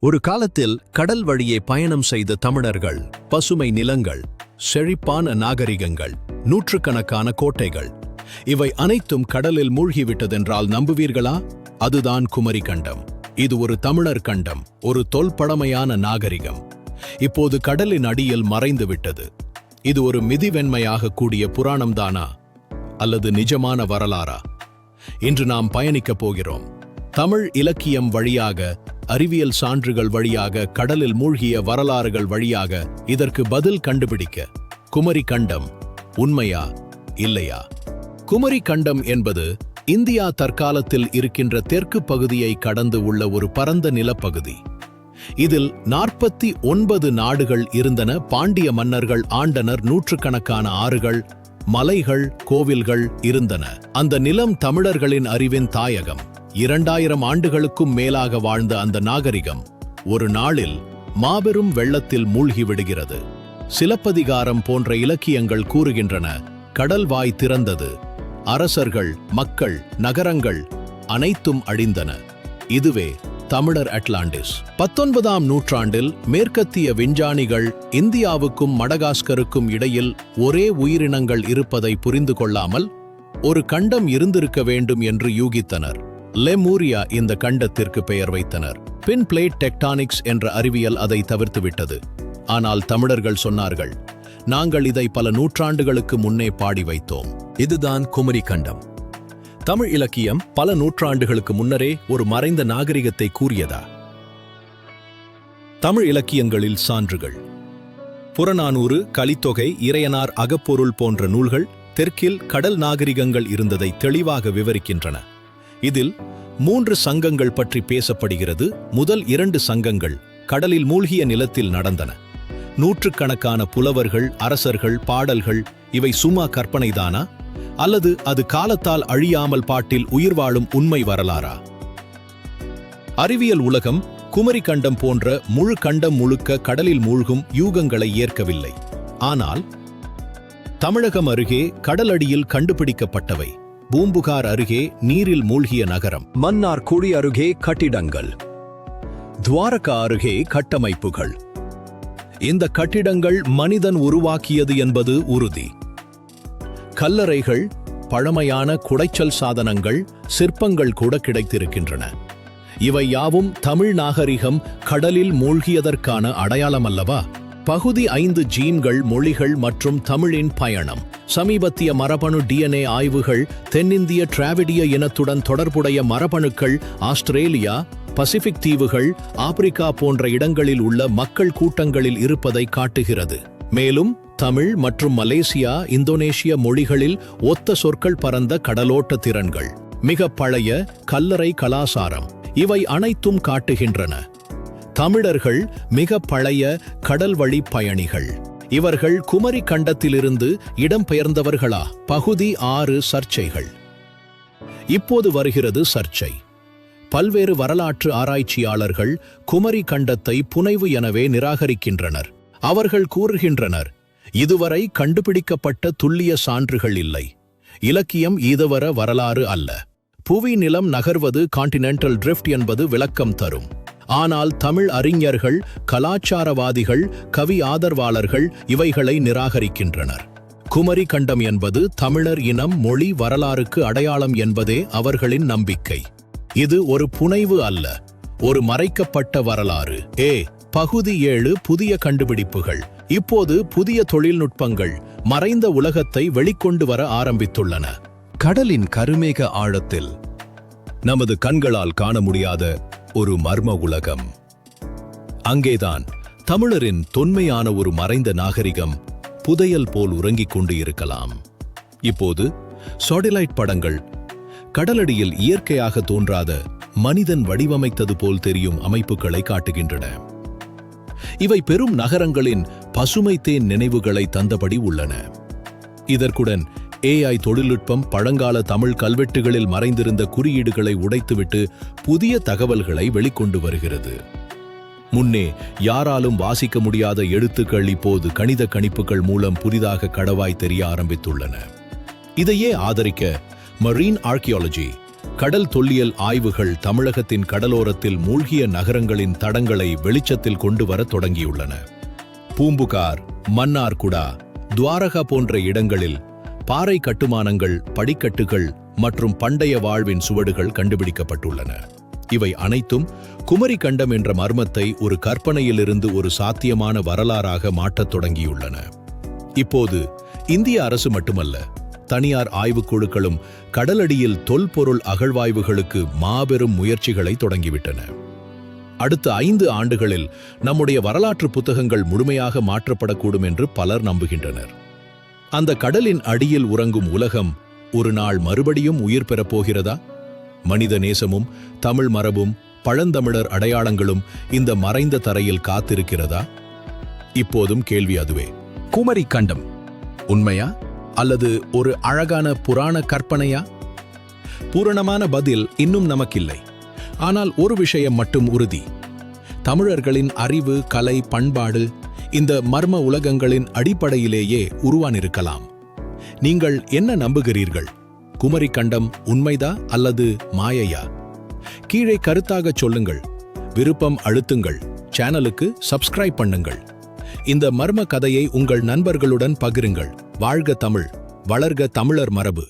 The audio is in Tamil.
ஒரு காலத்தில் கடல் வழியே பயணம் செய்த தமிழர்கள் பசுமை நிலங்கள் செழிப்பான நாகரிகங்கள் நூற்றுக்கணக்கான கோட்டைகள் இவை அனைத்தும் கடலில் மூழ்கிவிட்டதென்றால் நம்புவீர்களா? அதுதான் குமரி கண்டம். இது ஒரு தமிழர் கண்டம் ஒரு தொல்பழமையான நாகரிகம். இப்போது கடலின் அடியில் மறைந்து விட்டது இது ஒரு மிதிவெண்மையாக கூடிய புராணம்தானா அல்லது நிஜமான வரலாறா? இன்று நாம் பயணிக்கப் போகிறோம். தமிழ் இலக்கியம் வழியாக அறிவியல் சான்றுகள் வழியாக கடலில் மூழ்கிய வரலாறுகள் வழியாக இதற்கு பதில் கண்டுபிடிக்க. குமரி கண்டம் உண்மையா இல்லையா? குமரி கண்டம் என்பது இந்தியா தற்காலத்தில் இருக்கின்ற தெற்கு பகுதியை கடந்து உள்ள ஒரு பரந்த நிலப்பகுதி. இதில் நாற்பத்தி ஒன்பது நாடுகள் இருந்தன. பாண்டிய மன்னர்கள் ஆண்டனர் நூற்றுக்கணக்கான ஆறுகள் மலைகள் கோவில்கள் இருந்தன. அந்த நிலம் தமிழர்களின் அறிவின் தாயகம். இரண்டாயிரம் ஆண்டுகளுக்கும் மேலாக வாழ்ந்த அந்த நாகரிகம் ஒரு நாளில் மாபெரும் வெள்ளத்தில் மூழ்கிவிடுகிறது சிலப்பதிகாரம் போன்ற இலக்கியங்கள் கூறுகின்றன. கடல் வாய் திறந்தது. அரசர்கள் மக்கள் நகரங்கள் அனைத்தும் அழிந்தன. இதுவே தமிழர் அட்லாண்டிஸ். பத்தொன்பதாம் நூற்றாண்டில் மேற்கத்திய விஞ்ஞானிகள் இந்தியாவுக்கும் மடகாஸ்கருக்கும் இடையில் ஒரே உயிரினங்கள் இருப்பதை புரிந்து கொள்ளாமல் ஒரு கண்டம் இருந்திருக்க வேண்டும் என்று யூகித்தனர். லெமூரியா இந்த கண்டத்திற்கு பெயர் வைத்தனர். பின் பிளேட் டெக்டானிக்ஸ் என்ற அறிவியல் அதை தவிர்த்துவிட்டது. ஆனால் தமிழர்கள் சொன்னார்கள் நாங்கள் இதை பல நூற்றாண்டுகளுக்கு முன்னே பாடி வைத்தோம். இதுதான் குமரி கண்டம். தமிழ் இலக்கியம் பல நூற்றாண்டுகளுக்கு முன்னரே ஒரு மறைந்த நாகரிகத்தை கூறியதா? தமிழ் இலக்கியங்களில் சான்றுகள். புறநானூறு கலித்தொகை இறையனார் அகப்பொருள் போன்ற நூல்கள் தெற்கில் கடல் நாகரிகங்கள் இருந்ததை தெளிவாக விவரிக்கின்றன. இதில் மூன்று சங்கங்கள் பற்றி பேசப்படுகிறது. முதல் இரண்டு சங்கங்கள் கடலில் மூழ்கிய நிலத்தில் நடந்தன. நூற்றுக்கணக்கான புலவர்கள் அரசர்கள் பாடல்கள் இவை சும்மா கற்பனைதானா? அல்லது அது காலத்தால் அழியாமல் பாட்டில் உயிர் வாழும் உண்மை வரலாறா? அறிவியல் உலகம் குமரி கண்டம் போன்ற முழு கண்டம் முழுக்க கடலில் மூழ்கும் யூகங்களை ஏற்கவில்லை. ஆனால் தமிழகம் அருகே கடலடியில் கண்டுபிடிக்கப்பட்டவை. பூம்புகார் அருகே நீரில் மூழ்கிய நகரம். மன்னார் குழி அருகே கட்டிடங்கள். துவாரகா அருகே கட்டமைப்புகள். இந்த கட்டிடங்கள் மனிதன் உருவாக்கியது என்பது உறுதி. கல்லறைகள் பழமையான குடைச்சல் சாதனங்கள் சிற்பங்கள் கூட கிடைத்திருக்கின்றன. இவை யாவும் தமிழ் நாகரிகம் கடலில் மூழ்கியதற்கான அடையாளம் அல்லவா? பகுதி ஐந்து ஜீன்கள் மொழிகள் மற்றும் தமிழின் பயணம். சமீபத்திய மரபணு டிஎன்ஏ ஆய்வுகள் தென்னிந்திய டிராவிடிய இனத்துடன் தொடர்புடைய மரபணுக்கள் ஆஸ்திரேலியா பசிபிக் தீவுகள் ஆப்பிரிக்கா போன்ற இடங்களில் உள்ள மக்கள் கூட்டங்களில் இருப்பதை காட்டுகிறது. மேலும் தமிழ் மற்றும் மலேசியா இந்தோனேஷிய மொழிகளில் ஒத்த சொற்கள் பரந்த கடலோட்ட திறன்கள். மிக பழைய கல்லறை கலாசாரம். இவை அனைத்தும் காட்டுகின்றன. தமிழர்கள் மிக பழைய கடல் வழி பயணிகள். இவர்கள் குமரி கண்டத்திலிருந்து இடம்பெயர்ந்தவர்களா பகுதி ஆறு சர்ச்சைகள். இப்போது வருகிறது சர்ச்சை. பல்வேறு வரலாற்று ஆராய்ச்சியாளர்கள் குமரி கண்டத்தை புனைவு எனவே நிராகரிக்கின்றனர். அவர்கள் கூறுகின்றனர் இதுவரை கண்டுபிடிக்கப்பட்ட துல்லிய சான்றுகள் இல்லை. இலக்கியம் ஈதவர வரலாறு அல்ல. புவி நிலம் நகர்வது கான்டினென்டல் ட்ரிஃப்ட் என்பது விளக்கம் தரும். ஆனால் தமிழ் அறிஞர்கள் கலாச்சாரவாதிகள் கவி ஆதரவாளர்கள் இவைகளை நிராகரிக்கின்றனர். குமரி கண்டம் என்பது தமிழர் இனம் மொழி வரலாறுக்கு அடையாளம் என்பதே அவர்களின் நம்பிக்கை. இது ஒரு புனைவு அல்ல ஒரு மறைக்கப்பட்ட வரலாறு. ஏ பகுதி ஏழு புதிய கண்டுபிடிப்புகள். இப்போது புதிய தொழில்நுட்பங்கள் மறைந்த உலகத்தை வெளிக்கொண்டு வர ஆரம்பித்துள்ளன. கடலின் கருமேக ஆழத்தில் நமது கண்களால் காண முடியாத ஒரு மர்ம உலகம். அங்கேதான் தமிழரின் தொன்மையான ஒரு மறைந்த நாகரிகம் புதையல் போல் உறங்கிக் கொண்டு இருக்கலாம். இப்போது சாட்டிலைட் படங்கள் கடலடியில் இயற்கையாக தோன்றாத மனிதன் வடிவமைத்தது போல் தெரியும் அமைப்புகளை காட்டுகின்றன. இவை பெரும் நகரங்களின் பசுமை தேன் நினைவுகளை தந்தபடி உள்ளன. இதற்குடன் ஏஐ தொழில்நுட்பம் பழங்கால தமிழ் கல்வெட்டுகளில் மறைந்திருந்த குறியீடுகளை உடைத்துவிட்டு புதிய தகவல்களை வெளிக்கொண்டு வருகிறது. முன்னே யாராலும் வாசிக்க முடியாத எழுத்துக்கள் இப்போது கணித கணிப்புகள் மூலம் புதிதாக கடவாய் தெரிய ஆரம்பித்துள்ளன. இதையே ஆதரிக்க மரீன் ஆர்கியாலஜி கடல் தொல்லியல் ஆய்வுகள் தமிழகத்தின் கடலோரத்தில் மூழ்கிய நகரங்களின் தடங்களை வெளிச்சத்தில் கொண்டு வர தொடங்கியுள்ளன. பூம்புகார் மன்னார்குடா துவாரகா போன்ற இடங்களில் பாறை கட்டுமானங்கள் படிக்கட்டுகள் மற்றும் பண்டைய வாழ்வின் சுவடுகள் கண்டுபிடிக்கப்பட்டுள்ளன. இவை அனைத்தும் குமரி கண்டம் என்ற மர்மத்தை ஒரு கற்பனையிலிருந்து ஒரு சாத்தியமான வரலாறாக மாற்றத் தொடங்கியுள்ளன. இப்போது இந்திய அரசு மட்டுமல்ல தனியார் ஆய்வுக் குழுக்களும் கடலடியில் தொல்பொருள் அகழ்வாய்வுகளுக்கு மாபெரும் முயற்சிகளை தொடங்கிவிட்டன. அடுத்த ஐந்து ஆண்டுகளில் நம்முடைய வரலாற்று புத்தகங்கள் முழுமையாக மாற்றப்படக்கூடும் என்று பலர் நம்புகின்றனர். அந்த கடலின் அடியில் உறங்கும் உலகம் ஒரு நாள் மறுபடியும் உயிர் பெறப் போகிறதா? மனித நேசமும் தமிழ் மரபும் பழந்தமிழர் அடையாளங்களும் இந்த மறைந்த தரையில் காத்திருக்கிறதா? இப்போதும் கேள்வி அதுவே. குமரி கண்டம் உண்மையா அல்லது ஒரு அழகான புராண கற்பனையா? பூரணமான பதில் இன்னும் நமக்கில்லை. ஆனால் ஒரு விஷயம் மட்டும் உறுதி. தமிழர்களின் அறிவு கலை பண்பாடு இந்த மர்ம உலகங்களின் அடிப்படையிலேயே உருவானிருக்கலாம். நீங்கள் என்ன நம்புகிறீர்கள்? குமரி கண்டம் உண்மைதா அல்லது மாயையா? கீழே கருத்தாகச் சொல்லுங்கள். விருப்பம் அழுத்துங்கள். சேனலுக்கு சப்ஸ்கிரைப் பண்ணுங்கள். இந்த மர்ம கதையை உங்கள் நண்பர்களுடன் பகிருங்கள். வாழ்க தமிழ். வளர்க தமிழர் மரபு.